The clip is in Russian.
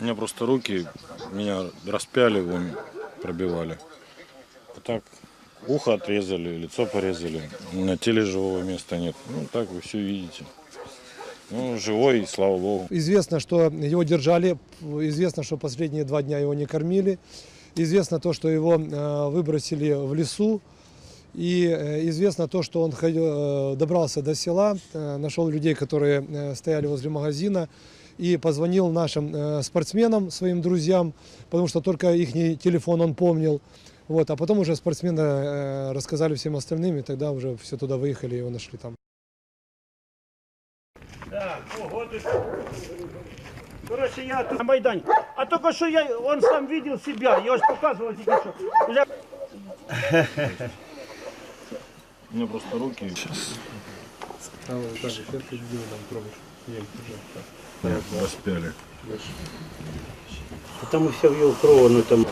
У меня просто руки, меня распяли, пробивали. А так, ухо отрезали, лицо порезали. На теле живого места нет. Ну, так вы все видите. Ну, живой, и слава богу. Известно, что его держали, известно, что последние два дня его не кормили, известно то, что его э, выбросили в лесу, и э, известно то, что он ходил, э, добрался до села, э, нашел людей, которые стояли возле магазина, и позвонил нашим спортсменам, своим друзьям, потому что только их телефон он помнил. Вот, а потом уже спортсмены рассказали всем остальным, и тогда уже все туда выехали и его нашли там. Так, ого, ты- Короче, я тут на Майдані. А только что я, он сам видел себя, я ось показывал що. Вже У меня просто руки распяли. Там все в кров, ну там.